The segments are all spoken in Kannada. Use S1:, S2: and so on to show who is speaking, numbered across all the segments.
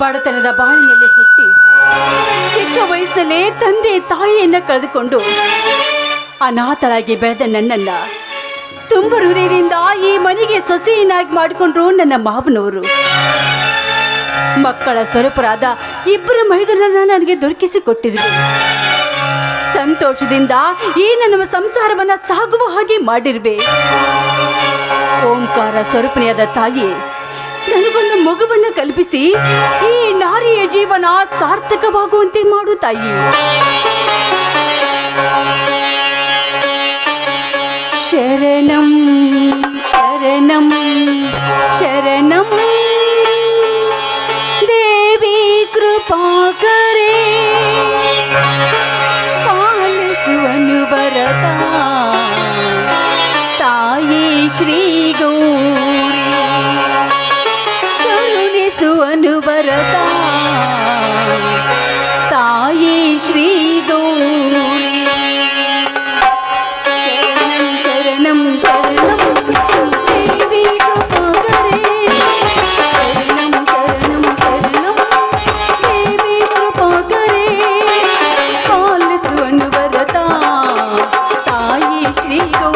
S1: ಬಡತನದ ಬಾಳಿನಲ್ಲಿ ಹುಟ್ಟಿ ಚಿಕ್ಕ ವಯಸ್ಸಿನಲ್ಲೇ ತಂದೆ ತಾಯಿಯನ್ನ ಕಳೆದುಕೊಂಡು ಅನಾಥಳಾಗಿ ಬೆಳೆದ ನನ್ನನ್ನ ತುಂಬ ಹೃದಯದಿಂದ ಈ ಮನೆಗೆ ಸೊಸೆಯನ್ನಾಗಿ ಮಾಡಿಕೊಂಡ್ರು ನನ್ನ ಮಾವನವರು. ಮಕ್ಕಳ ಸ್ವರೂಪರಾದ ಇಬ್ಬರು ಮಹಿಳೆಯರನ್ನ ನನಗೆ ದೊರಕಿಸಿಕೊಟ್ಟಿರುವೆ ಸಂತೋಷದಿಂದ ಈ ನನ್ನ ಸಂಸಾರವನ್ನ ಸಾಗುವ ಹಾಗೆ ಮಾಡಿರುವೆ. ಓಂಕಾರ ಸ್ವರೂಪನೆಯಾದ ತಾಯಿ ನನಗೊಂದು ಮಗುವನ್ನು ಕಲ್ಪಿಸಿ. ಈ ನಾರಿಯ ಜೀವನ ಸಾರ್ಥಕವಾಗುವಂತೆ ಮಾಡು ತಾಯಿ. ಶರಣಂ ಶರಣಂ ಶರಣಂ. ತಾಯಿ ಶ್ರೀ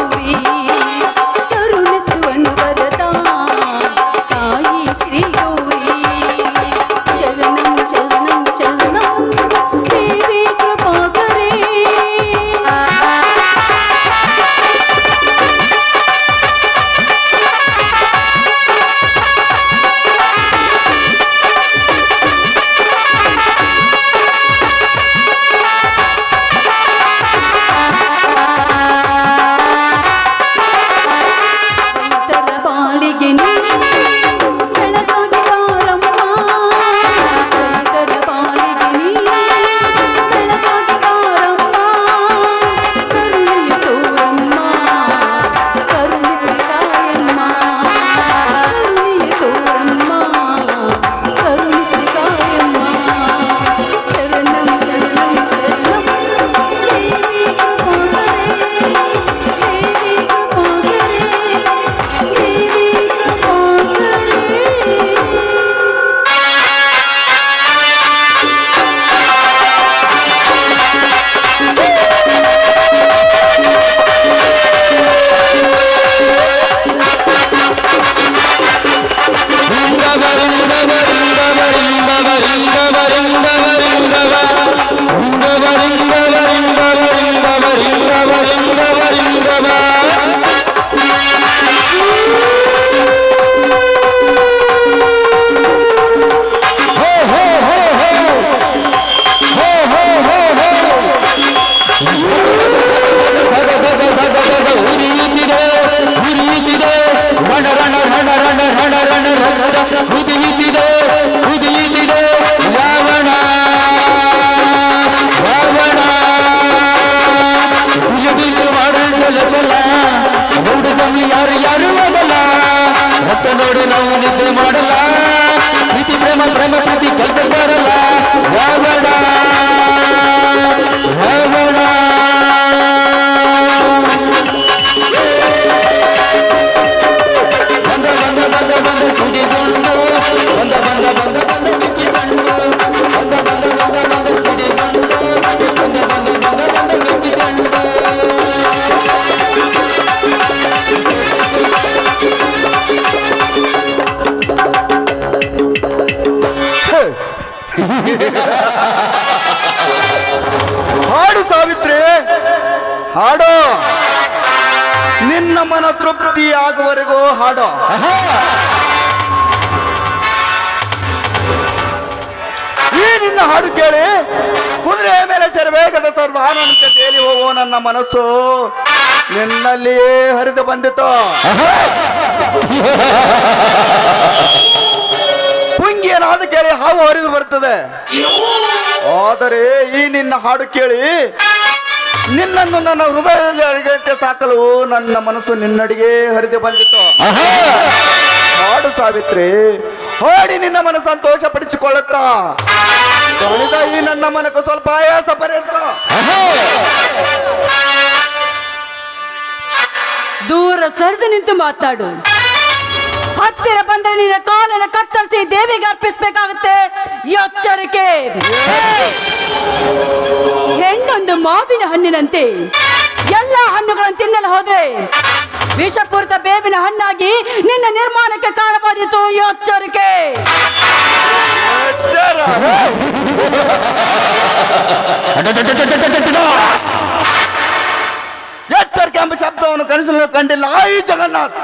S2: ಹಾಡು ಸಾವಿತ್ರಿ, ಹಾಡು. ನಿನ್ನ ಮನ ತೃಪ್ತಿ ಆಗುವವರೆಗೂ ಹಾಡು. ಈ ನಿನ್ನ ಹಾಡು ಕೇಳಿ ಕುದುರೆ ಮೇಲೆ ಸೆರವೇಗದ ಸರ್ವಾನಂತೆ ತೇಲಿ ಹೋಗೋ ನನ್ನ ಮನಸ್ಸು ನಿನ್ನಲ್ಲಿಯೇ ಹರಿದು ಬಂದಿತು. ಪುಂಗಿಯನಾದ ಕೇಳಿ ಹಾವು ಹರಿದು ಬರ್ತದೆ. ಆದರೆ ಈ ನಿನ್ನ ಹಾಡು ಕೇಳಿ ನಿನ್ನನ್ನು ನನ್ನ ಹೃದಯದಲ್ಲಿ ಅರಿಗಟ್ಟೆ ಸಾಕಲು ನನ್ನ ಮನಸ್ಸು ನಿನ್ನಡಿಗೆ ಹರಿದು ಬಂದಿತ್ತು. ಹಾಡು ಸಾವಿತ್ರಿ ಹಾಡಿ ನಿನ್ನ ಮನ ಸಂತೋಷ ಪಡಿಸಿಕೊಳ್ಳುತ್ತಾ. ಈ ನನ್ನ ಮನಕ್ಕೆ ಸ್ವಲ್ಪ ಆಯಾಸ ಪರ್ಯಂತ.
S1: ದೂರ ಸರಿದು ನಿಂತು ಮಾತಾಡು. ಹತ್ತಿರ ಬಂದ್ರೆ ನಿನ್ನ ಕಾಲನ್ನು ಕತ್ತರಿಸಿ ದೇವಿಗೆ ಅರ್ಪಿಸ್ಬೇಕಾಗುತ್ತೆ. ಎಚ್ಚರಿಕೆ. ಹೆಣ್ಣೊಂದು ಮಾವಿನ ಹಣ್ಣಿನಂತೆ ಎಲ್ಲ ಹಣ್ಣುಗಳನ್ನು ತಿನ್ನಲು ಹೋದ್ರೆ ವಿಷಪೂರಿತ ಬೇವಿನ ಹಣ್ಣಾಗಿ ನಿನ್ನ ನಿರ್ಮಾಣಕ್ಕೆ ಕಾರಣವಾದೀತು ಎಚ್ಚರಿಕೆ.
S2: ಎಚ್ಚರ. ಎಚ್ಚರಿಕೆ ಎಂಬ ಶಬ್ದವನ್ನು ಕನಸಲು ಕಂಡಿಲ್ಲ. ಈ ಜಗನ್ನಾಥ್.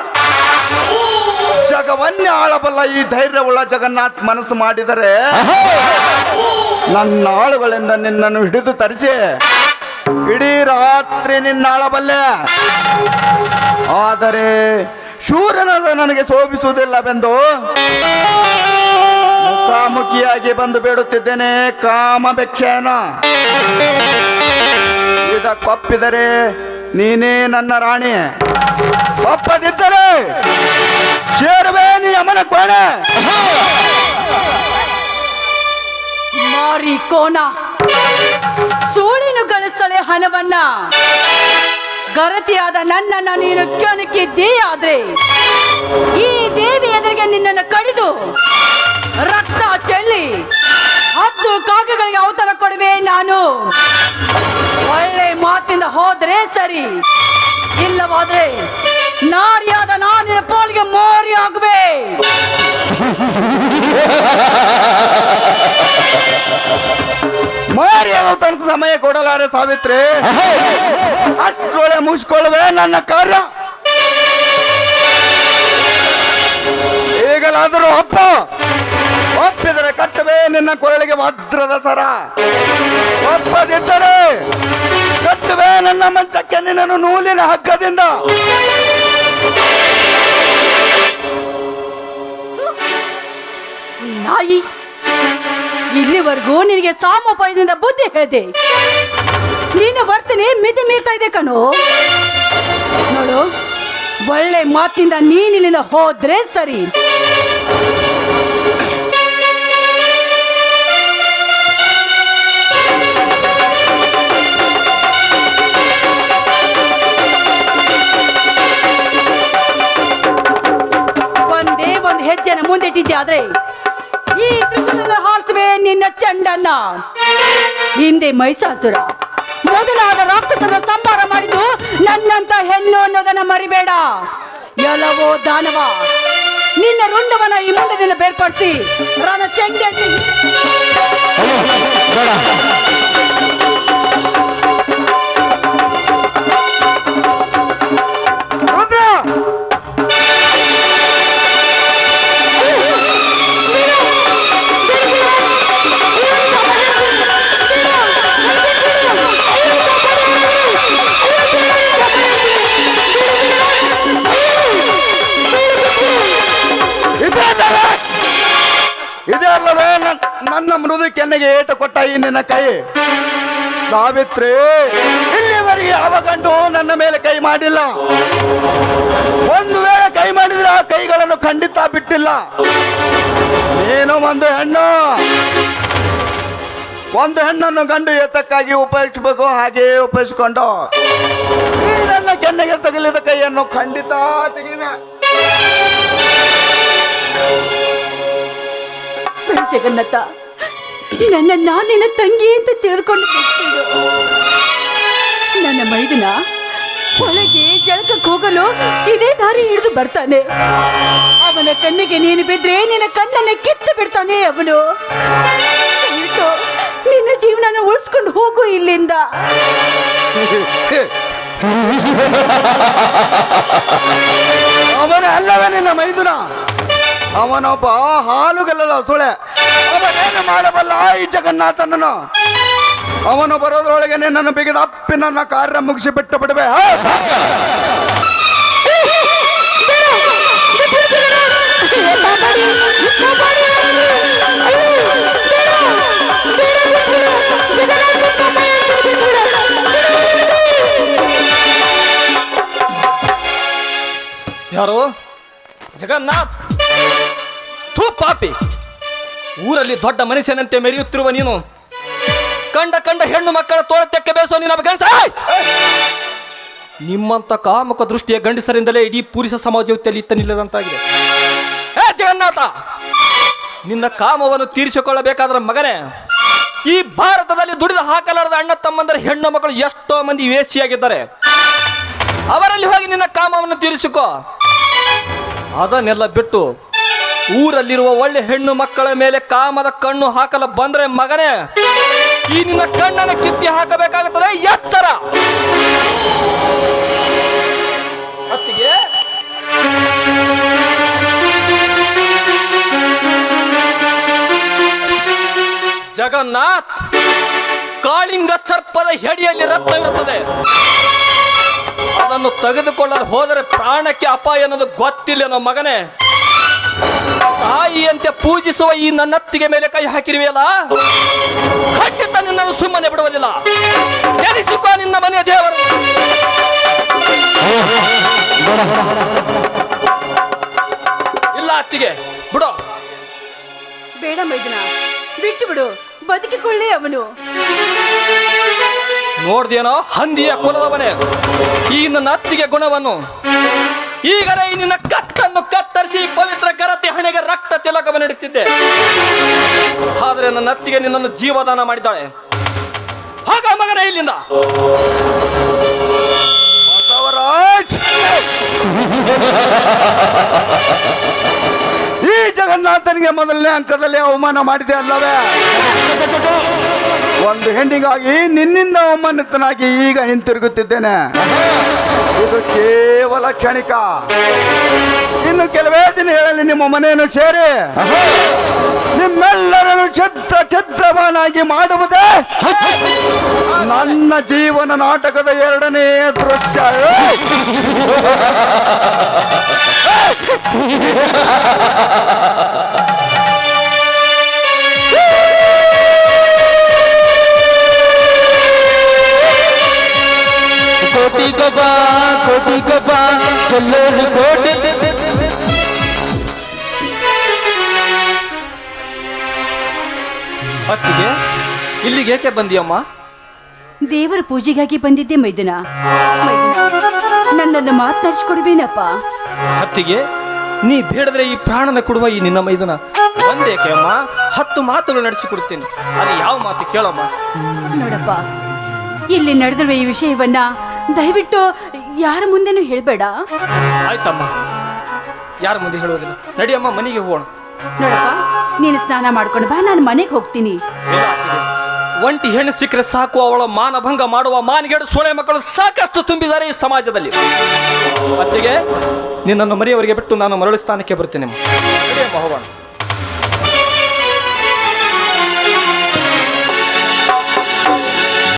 S2: ಜಗವನ್ನೇ ಆಳಬಲ್ಲ ಈ ಧೈರ್ಯವುಳ್ಳ ಜಗನ್ನಾಥ್ ಮನಸ್ಸು ಮಾಡಿದರೆ ನನ್ನ ಆಳುಗಳಿಂದ ನಿನ್ನನ್ನು ಹಿಡಿದು ತರಿಸಿ. ಇಡೀ ರಾತ್ರಿ ನಿನ್ನ ಆಳಬಲ್ಲೆ. ಆದರೆ ಶೂರನಾದ ನನಗೆ ಶೋಭಿಸುವುದಿಲ್ಲವೆಂದು ಮುಖಾಮುಖಿಯಾಗಿ ಬಂದು ಬೇಡುತ್ತಿದ್ದೇನೆ ಕಾಮಭೆಕ್ಷೆಯನ ಇದಕ್ಕೊಪ್ಪಿದರೆ ನೀನೇ ನನ್ನ ರಾಣಿ. ಒಪ್ಪದಿದ್ದರೆ ಸೇರುವೆ ನೀ ಅಮನ ಕೋಣೆ
S1: ಮಾರಿ ಕೋಣ ಸೂಳಿನ ಗಳಿಸ್ತಳೆ ಹಣವನ್ನ. ಗರತಿಯಾದ ನನ್ನನ್ನ ನೀನು ಕೆಣಕಿದ್ದೀ ಆದ್ರೆ ಈ ದೇವಿ ಎದುರಿಗೆ ನಿನ್ನನ್ನು ಕಡಿದು ರಕ್ತ ಚೆಲ್ಲಿ ಹತ್ತು ಕಾಗೆಗಳಿಗೆ ಅವತಾರ ಕೊಡುವೆ ನಾನು. ಒಳ್ಳೆ ಮಾತಿಂದ ಹೋದ್ರೆ ಸರಿ, ಇಲ್ಲವಾದ್ರೆ ನಾರಿಯಾದ ನಾನಿನ ಪಾಲಿಗೆ ಮೋರಿ ಆಗುವೆ
S2: ಮಾರಿ ಆಗೋ ತನಕ ಸಮಯ ಕೊಡಲಾರೆ ಸಾವಿತ್ರಿ. ಅಷ್ಟೊಳೆ ಮುಗಿಸ್ಕೊಳ್ಳುವೆ ನನ್ನ ಕಾರ್ಯ. ಈಗಲಾದರೂ ಅಪ್ಪ ಒಪ್ಪಿದರೆ ಕಟ್ಟುವೆ ನಿನ್ನ ಕೊರಳಿಗೆ ವಜ್ರದ ಸರ. ಒಪ್ಪದಿದ್ದರೆ ಕಟ್ಟುವೆ ನನ್ನ ಮಂಚಕ್ಕೆ ನಿನ್ನನ್ನು ನೂಲಿನ ಹಗ್ಗದಿಂದ.
S1: ನಾಯಿ, ಇಲ್ಲಿವರೆಗೂ ನಿನಗೆ ಸಾಮೋಪಾಯದಿಂದ ಬುದ್ಧಿ ಹೇಳಿದೆ. ನೀನು ವರ್ತನೆ ಮಿತಿ ಮೀರ್ತಾ ಇದೆ ಕಣೋ. ನೋಡು, ಒಳ್ಳೆ ಮಾತಿನಿಂದ ನೀನಿಲ್ಲಿಂದ ಹೋದ್ರೆ ಸರಿ. ಹೆಜ್ಜೆನ ಆದ್ರೆ ಈ ತ್ರಿಪುರದ ಹಾರಿಸುವೆ ನಿನ್ನ ಚಂಡನ್ನ. ಹಿಂದೆ ಮೈಸಾಸುರ, ಮೊದಲಾದ ರಾಕ್ಷಸನ ಸಂಹಾರ ಮಾಡಿದ್ದು ನನ್ನಂತ ಹೆಣ್ಣು ಅನ್ನೋದನ್ನ ಮರಿಬೇಡ. ಎಲ್ಲವೋ ದಾನವ, ನಿನ್ನ ರುಂಡವನ ಈ ಮುಂಡದಿಂದ ಬೇರ್ಪಡಿಸಿ, ರಣ ಚೆಂಡೆ
S2: ಕೊಟ್ಟ ನಿನ್ನ ಕೈ. ಸಾವಿತ್ರಿ ಇಲ್ಲಿವರೆಗೆ ಯಾವ ಗಂಡು ನನ್ನ ಮೇಲೆ ಕೈ ಮಾಡಿಲ್ಲ. ಒಂದು ವೇಳೆ ಕೈ ಮಾಡಿದ್ರೆ ಆ ಕೈಗಳನ್ನು ಖಂಡಿತ ಬಿಟ್ಟಿಲ್ಲ. ನೀನು ಒಂದು ಹೆಣ್ಣು. ಒಂದು ಹೆಣ್ಣನ್ನು ಗಂಡು ಎತ್ತಕ್ಕಾಗಿ ಉಪಯೋಗಿಸಬೇಕು, ಹಾಗೆಯೇ ಉಪಯೋಗಿಸಿಕೊಂಡು. ನನ್ನ ಕೆನ್ನೆಗೆ ತಗಲಿದ ಕೈಯನ್ನು ಖಂಡಿತ
S1: ತೆಗಿನ ಜಗನ್ನಾಥ ನನ್ನ ನಾನಿನ ತಂಗಿ ಅಂತ ತಿಳಿದುಕೊಂಡು ನನ್ನ ಮೈದನ ಒಳಗೆ ಜಳಕಕ್ಕೆ ಹೋಗಲು ಇದೇ ದಾರಿ ಹಿಡಿದು ಬರ್ತಾನೆ. ಅವನ ಕಣ್ಣಿಗೆ ನೀನು ಬಿದ್ರೆ ನಿನ್ನ ಕಣ್ಣನ್ನ ಕಿತ್ತು ಬಿಡ್ತಾನೆ ಅವನು. ನಿನ್ನ ಜೀವನನ ಉಳಿಸ್ಕೊಂಡು ಹೋಗು ಇಲ್ಲಿಂದ.
S2: ಅವನ ಅಲ್ಲವೇ ನಿನ್ನ ಮೈದುನ. ಅವನೊಬ್ಬ ಹಾಲುಗಲ್ಲದ ಸುಳೆ. ಅವನೇನು ಮಾಡಬಲ್ಲ? ಈ ಜಗನ್ನಾಥನನು ಅವನು ಬರೋದ್ರೊಳಗೆ ನನ್ನ ಬಿಗಿದ ಅಪ್ಪಿ ನನ್ನ ಕಾರ್ಯ ಮುಗಿಸಿ ಬಿಟ್ಟು ಬಿಡುವೆ?
S3: ಯಾರು? ಜಗನ್ನಾಥ್. ಥೂ ಪಾಪಿ. ಊರಲ್ಲಿ ದೊಡ್ಡ ಮನುಷ್ಯನಂತೆ ಮೆರೆಯುತ್ತಿರುವ ನೀನು. ಕಂಡ ಕಂಡ ಹೆಣ್ಣು ಮಕ್ಕಳ ತೋಳತ್ಯಕ್ಕೆ ಬೇಸೋ ನೀನು ಗಂಡಸ! ನಿಮ್ಮಂತ ಕಾಮಕ ದೃಷ್ಟಿಯ ಗಂಡಸರಿಂದಲೇ ಇಡೀ ಪುರುಷ ಸಮಾಜದಲ್ಲಿ ಇತ್ತ ನಿಲ್ಲದಂತಾಗಿದೆ. ಜಗನ್ನಾಥ! ನಿನ್ನ ಕಾಮವನ್ನು ತೀರಿಸಿಕೊಳ್ಳಬೇಕಾದ್ರ ಮಗನೇ, ಈ ಭಾರತದಲ್ಲಿ ದುಡಿದು ಹಾಕಲಾರದ ಅಣ್ಣ ತಮ್ಮಂದರ ಹೆಣ್ಣು ಮಕ್ಕಳು ಎಷ್ಟೋ ಮಂದಿ ವೇಸಿಯಾಗಿದ್ದಾರೆ. ಅವರಲ್ಲಿ ಹೋಗಿ ನಿನ್ನ ಕಾಮವನ್ನು ತೀರಿಸಿಕೋ. ಅದನ್ನೆಲ್ಲ ಬಿಟ್ಟು ಊರಲ್ಲಿರುವ ಒಳ್ಳೆ ಹೆಣ್ಣು ಮಕ್ಕಳ ಮೇಲೆ ಕಾಮದ ಕಣ್ಣು ಹಾಕಲು ಬಂದ್ರೆ ಮಗನೇ ಈ ನಿನ್ನ ಕಣ್ಣನ್ನು ಕಿತ್ತಿ ಹಾಕಬೇಕಾಗುತ್ತದೆ. ಎಚ್ಚರ. ಅತ್ತಿಗೆ ಜಗನ್ನಾಥ್ ಕಾಳಿಂಗ ಸರ್ಪದ ಹೆಡಿಯಲ್ಲಿ ರಕ್ತವಿರುತ್ತದೆ ಅದನ್ನು ತೆಗೆದುಕೊಳ್ಳಲು ಹೋದರೆ ಪ್ರಾಣಕ್ಕೆ ಅಪಾಯ ಅನ್ನೋದು ಗೊತ್ತಿಲ್ಲ ನಮ್ಮ ಮಗನೇ. ತಾಯಿಯಂತೆ ಪೂಜಿಸುವ ಈ ನನ್ನತ್ತಿಗೆ ಮೇಲೆ ಕೈ ಹಾಕಿರುವೆಯಲ್ಲ? ಖಂಡಿತ ನಿನ್ನನ್ನು ಸುಮ್ಮನೆ ಬಿಡುವುದಿಲ್ಲ. ಎನಿಸಿಕೋ ನಿನ್ನ ಮನೆಯ ದೇವರು. ಇಲ್ಲ ಅತ್ತಿಗೆ ಬಿಡು.
S1: ಬೇಡ ಮೈದನ ಬಿಟ್ಟು ಬಿಡು ಬದುಕಿಕೊಳ್ಳಿ ಅವನು.
S3: ನೋಡ್ದೇನೋ? ಹಂದಿಯ ಕುಲದವನೇ ಈ ನನ್ನ ಅತ್ತಿಗೆ ಗುಣವನ್ನು. ಈಗಲೇ ಈ ನಿನ್ನ ಕತ್ತನ್ನು ಕತ್ತರಿಸಿ ಪವಿತ್ರ ಗರತಿ ಹಣೆಗೆ ರಕ್ತ ತಿಲಕವನ್ನು ನೀಡುತ್ತಿದ್ದೆ ಆದ್ರೆ ನನ್ನ ಅತ್ತಿಗೆ ನಿನ್ನನ್ನು ಜೀವದಾನ ಮಾಡಿದ್ದಾಳೆ. ಹಾಗ ಮಗನ ಇಲ್ಲಿಂದ.
S2: ಈ ಜಗನ್ನಾಥನಿಗೆ ಮೊದಲನೇ ಅಂಕದಲ್ಲಿ ಅವಮಾನ ಮಾಡಿದೆ ಅಲ್ಲವೇ? ಒಂದು ಹೆಣ್ಣಿಗಾಗಿ ನಿನ್ನಿಂದ ಅವಮಾನಿತನಾಗಿ ಈಗ ಹಿಂತಿರುಗುತ್ತಿದ್ದೇನೆ. ಇದು ಕೇವಲ ಕ್ಷಣಿಕ. ಇನ್ನು ಕೆಲವೇ ದಿನ ಹೇಳಲಿ ನಿಮ್ಮ ಮನೆಯನ್ನು ಸೇರಿ. ನಿಮ್ಮೆಲ್ಲರನ್ನು ಚಿತ್ರ ಚಿತ್ರವನ್ನಾಗಿ ಮಾಡುವುದೇ ನನ್ನ ಜೀವನ ನಾಟಕದ ಎರಡನೇ ದೃಶ್ಯ.
S4: ಕೋಟಿ ಗಬಾ ಕೋಟಿ ಗಬಾ ಕೊಲ್ಲೂರು ಕೋಟಿ
S3: ಅತ್ತಿಗೆ ಇಲ್ಲಿಗೆ ಏಕೆ ಬಂದಿಯಮ್ಮ?
S1: ದೇವರ ಪೂಜೆಗಾಗಿ ಬಂದಿದ್ದೆ ಮೈದನ. ಮೈದನ ನನ್ನನ್ನು ಮಾತನಾಡಿಸ್ಕೊಡ್ವೇನಪ್ಪ.
S3: ಅತ್ತಿಗೆ ನೀ ಬೇಡದ್ರೆ ಈ ಪ್ರಾಣನ ಕೊಡುವ ಈ ನಿನ್ನ ಮೈದನ. ಒಂದೇಕೆ ಅಮ್ಮ ಹತ್ತು ಮಾತುಗಳು ನಡೆಸಿಕೊಡ್ತೀನಿ. ಅದು ಯಾವ ಮಾತು ಕೇಳಮ್ಮ?
S1: ನೋಡಪ್ಪ ಇಲ್ಲಿ ನಡೆದಿರುವ ಈ ವಿಷಯವನ್ನ ದಯವಿಟ್ಟು ಯಾರ ಮುಂದೆನೂ ಹೇಳ್ಬೇಡ.
S3: ಆಯ್ತಮ್ಮ. ಯಾರ ಮುಂದೆ ಹೇಳುವುದಿಲ್ಲ. ನಡಿಯಮ್ಮ ಮನೆಗೆ ಹೋಗೋಣ.
S1: ನೋಡಪ್ಪ ನೀನು ಸ್ನಾನ ಮಾಡ್ಕೊಂಡು ಬಾ ನಾನು ಮನೆಗೆ ಹೋಗ್ತೀನಿ.
S3: ಒಂಟಿ ಹೆಣ್ಣು ಸಿಕ್ಕರೆ ಸಾಕು ಅವಳ ಮಾನಭಂಗ ಮಾಡುವ ಮಾನಗೇಡು ಸೋಳೆ ಮಕ್ಕಳು ಸಾಕಷ್ಟು ತುಂಬಿದ್ದಾರೆ ಈ ಸಮಾಜದಲ್ಲಿ. ಅತ್ತಿಗೆ ನಿನ್ನನ್ನು ಮರೆಯವರಿಗೆ ಬಿಟ್ಟು ನಾನು ಮರಳು ಸ್ಥಾನಕ್ಕೆ ಬರ್ತೀನಿ ಭಗವಾನ್ ಹೋಗೋಣ.